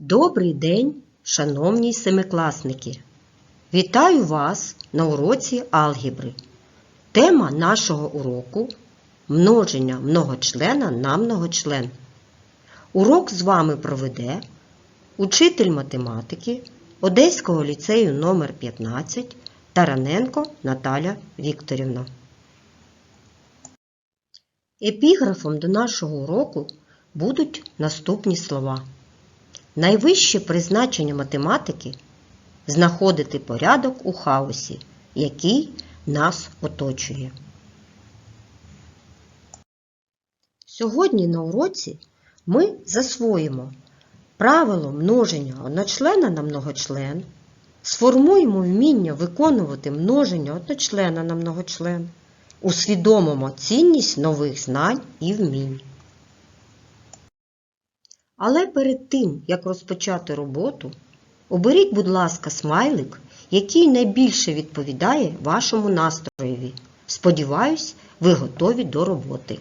Добрий день, шановні семикласники! Вітаю вас на уроці алгебри. Тема нашого уроку множення многочлена на многочлен. Урок з вами проведе учитель математики Одеського ліцею номер 15 Тараненко Наталя Вікторівна. Епіграфом до нашого уроку будуть наступні слова. Найвище призначення математики знаходити порядок у хаосі, який нас оточує. Сьогодні на уроці ми засвоїмо правило множення одночлена на многочлен, сформуємо вміння виконувати множення одночлена на многочлен, усвідомимо цінність нових знань і вмінь. Але перед тим, як розпочати роботу, оберіть, будь ласка, смайлик, який найбільше відповідає вашому настроєві. Сподіваюсь, ви готові до роботи.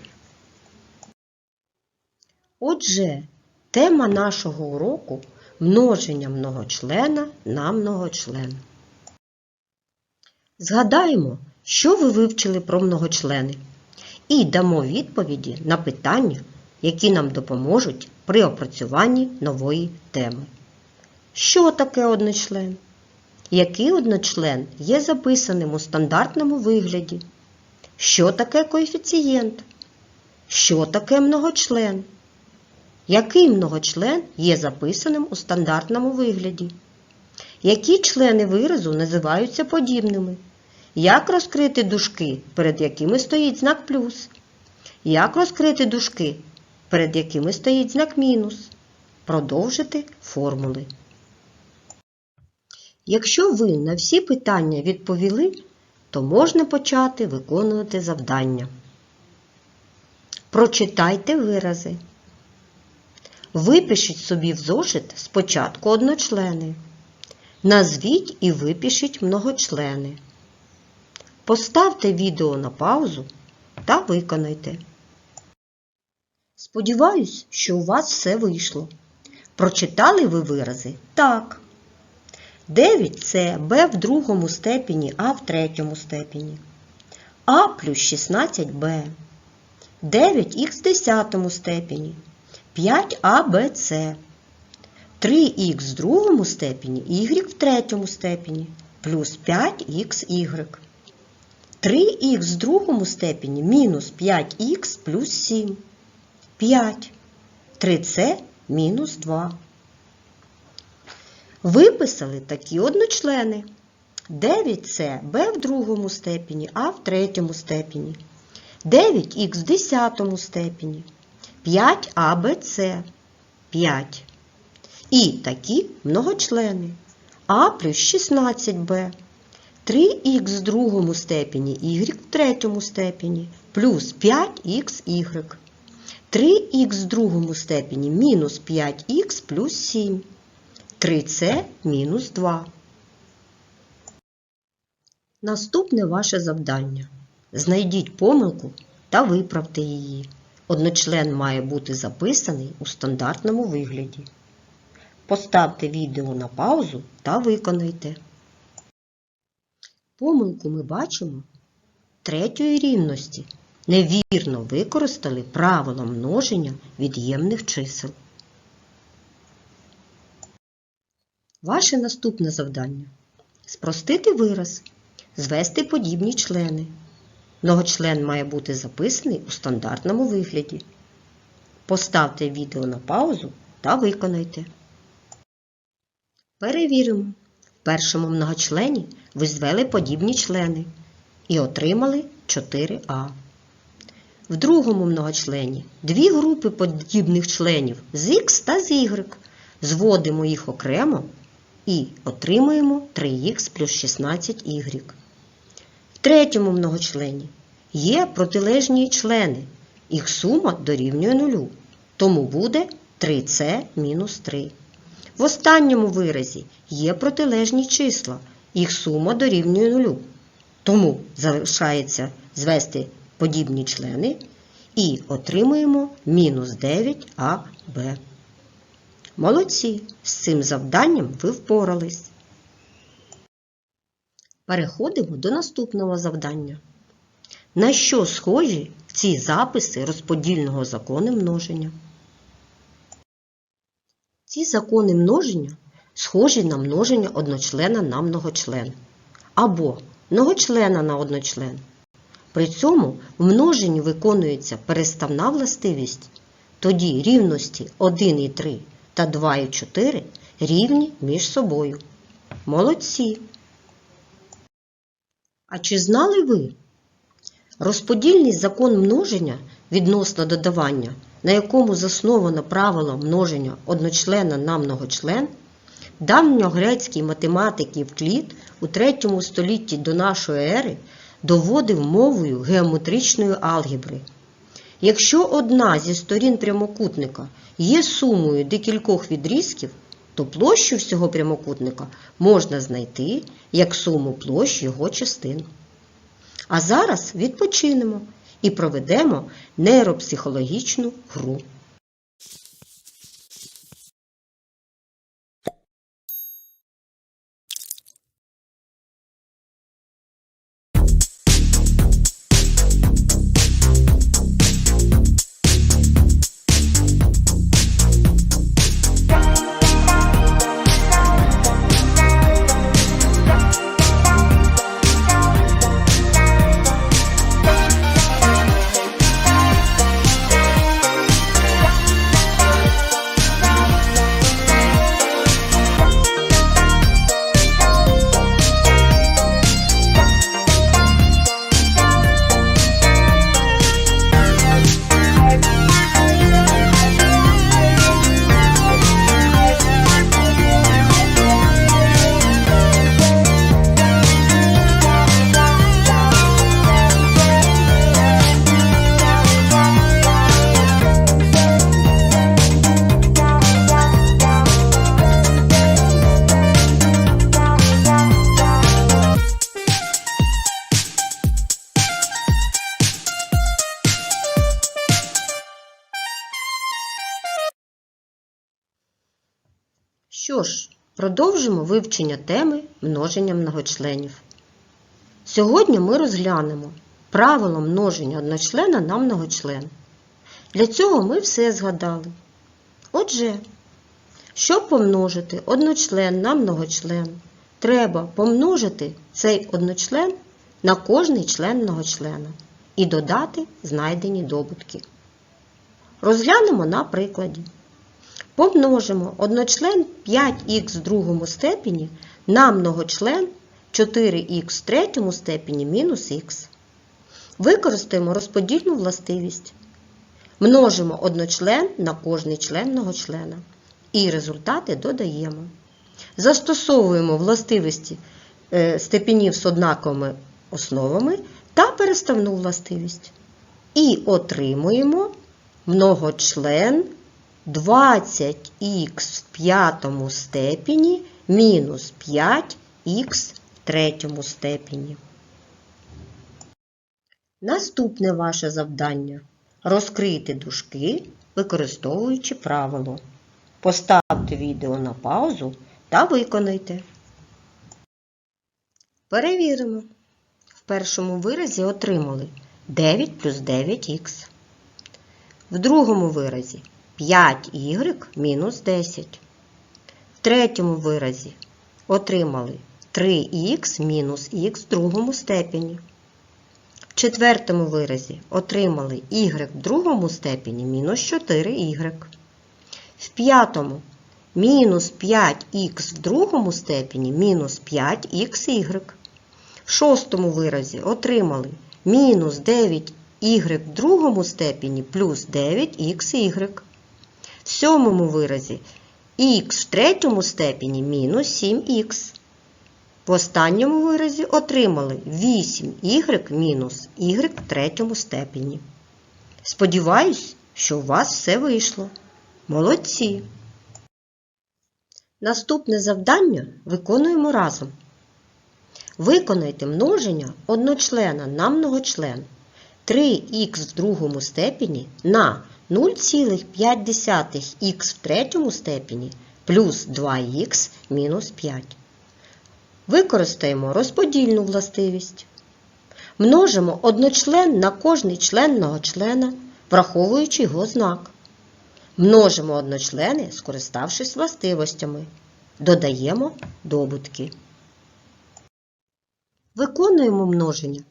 Отже, тема нашого уроку множення многочлена на многочлен. Згадаємо, що ви вивчили про многочлени, і дамо відповіді на питання, які нам допоможуть при опрацюванні нової теми. Що таке одночлен? Який одночлен є записаним у стандартному вигляді? Що таке коефіцієнт? Що таке многочлен? Який многочлен є записаним у стандартному вигляді? Які члени виразу називаються подібними? Як розкрити дужки, перед якими стоїть знак плюс? Як розкрити дужки, перед якими стоїть знак мінус? Продовжити формули. Якщо ви на всі питання відповіли, то можна почати виконувати завдання. Прочитайте вирази. Випишіть собі в зошит спочатку одночлени. Назвіть і випишіть многочлени. Поставте відео на паузу та виконайте. Сподіваюсь, що у вас все вийшло. Прочитали ви вирази? Так. 9 це b в другому степені, а в третьому степені. А плюс 16b. 9х в десятому степені. 5абц. 3х в другому степені, y в третьому степені, плюс 5xy. 3х в другому степені мінус 5х плюс 7. 5. 3c мінус 2. Виписали такі одночлени. 9c b в другому степені, а в третьому степені. 9х в десятому степені. 5абц 5. І такі многочлени. А плюс 16b. 3х в другому степені, y в третьому степені, плюс 5xy. 3х в другому степені мінус 5х плюс 7. 3c мінус 2. Наступне ваше завдання. Знайдіть помилку та виправте її. Одночлен має бути записаний у стандартному вигляді. Поставте відео на паузу та виконайте. Помилку ми бачимо третьої рівності. Невірно використали правило множення від'ємних чисел. Ваше наступне завдання спростити вираз, звести подібні члени. Многочлен має бути записаний у стандартному вигляді. Поставте відео на паузу та виконайте. Перевіримо. В першому многочлені ви звели подібні члени і отримали 4а. В другому многочлені дві групи подібних членів з х та з y. Зводимо їх окремо і отримуємо 3х плюс 16y. В третьому многочлені є протилежні члени. Їх сума дорівнює нулю. Тому буде 3c мінус 3. В останньому виразі є протилежні числа. Їх сума дорівнює нулю. Тому залишається звести подібні члени і отримуємо мінус 9аб. Молодці! З цим завданням ви впорались. Переходимо до наступного завдання. На що схожі ці записи розподільного закону множення? Ці закони множення схожі на множення одночлена на многочлен або многочлена на одночлен. При цьому в множенні виконується переставна властивість, тоді рівності 1 і 3 та 2 і 4 рівні між собою. Молодці! А чи знали ви? Розподільний закон множення відносно додавання, на якому засновано правило множення одночлена на многочлен, давньогрецький математик Євклід у 3 столітті до нашої ери доводив мовою геометричної алгебри. Якщо одна зі сторін прямокутника є сумою декількох відрізків, то площу всього прямокутника можна знайти як суму площ його частин. А зараз відпочинемо і проведемо нейропсихологічну гру. Продовжимо вивчення теми множення многочленів. Сьогодні ми розглянемо правило множення одночлена на многочлен. Для цього ми все згадали. Отже, щоб помножити одночлен на многочлен, треба помножити цей одночлен на кожний член многочлена і додати знайдені добутки. Розглянемо на прикладі. Помножимо одночлен 5х в другому степені на многочлен 4х в третьому степені мінус х. Використаємо розподільну властивість. Множимо одночлен на кожний член многочлена. І результати додаємо. Застосовуємо властивості е, степенів з однаковими основами та переставну властивість. І отримуємо многочлен 20х в п'ятому степені мінус 5х в третьому степені. Наступне ваше завдання розкрити дужки, використовуючи правило. Поставте відео на паузу та виконайте. Перевіримо. В першому виразі отримали 9 плюс 9х. В другому виразі 5y мінус 10. В третьому виразі отримали 3х мінус х в другому степені. В четвертому виразі отримали y в другому степені мінус 4y. В п'ятому мінус 5х в другому степені мінус 5xy. В шостому виразі отримали мінус 9y в другому степені плюс 9xy. В сьомому виразі х в третьому степені мінус 7х. В останньому виразі отримали 8y мінус y в третьому степені. Сподіваюсь, що у вас все вийшло. Молодці! Наступне завдання виконуємо разом. Виконайте множення одночлена на многочлен 3х в другому степені на 0,5х в третьому степені плюс 2х мінус 5. Використаємо розподільну властивість. Множимо одночлен на кожний член многочлена, враховуючи його знак. Множимо одночлени, скориставшись властивостями. Додаємо добутки. Виконуємо множення.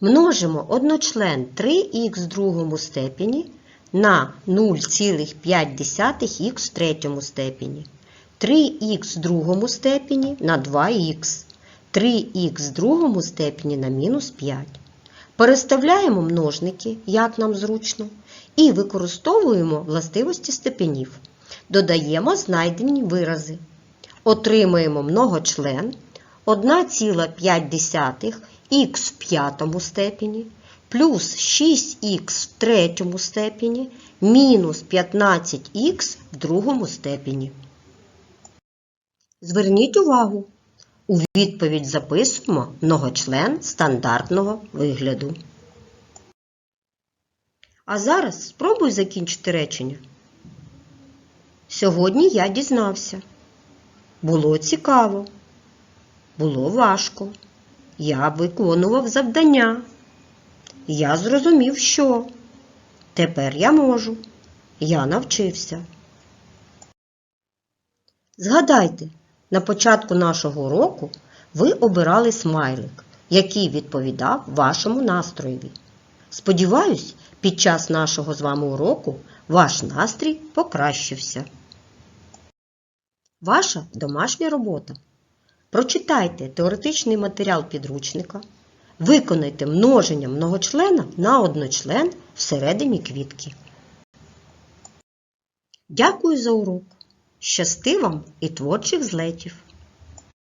Множимо одночлен 3х в другому степені на 0,5х в третьому степені. 3х в другому степені на 2х. 3х в другому степені на мінус 5. Переставляємо множники, як нам зручно, і використовуємо властивості степенів. Додаємо знайдені вирази. Отримуємо многочлен 1,5х в п'ятому степені плюс 6х в третьому степені мінус 15х в другому степені. Зверніть увагу, у відповідь записуємо многочлен стандартного вигляду. А зараз спробуй закінчити речення. Сьогодні я дізнався. Було цікаво. Було важко. Я виконував завдання. Я зрозумів, що. Тепер я можу. Я навчився. Згадайте, на початку нашого уроку ви обирали смайлик, який відповідав вашому настроєві. Сподіваюсь, під час нашого з вами уроку ваш настрій покращився. Ваша домашня робота. Прочитайте теоретичний матеріал підручника, виконайте множення многочлена на одночлен всередині квітки. Дякую за урок! Щасти вам і творчих злетів!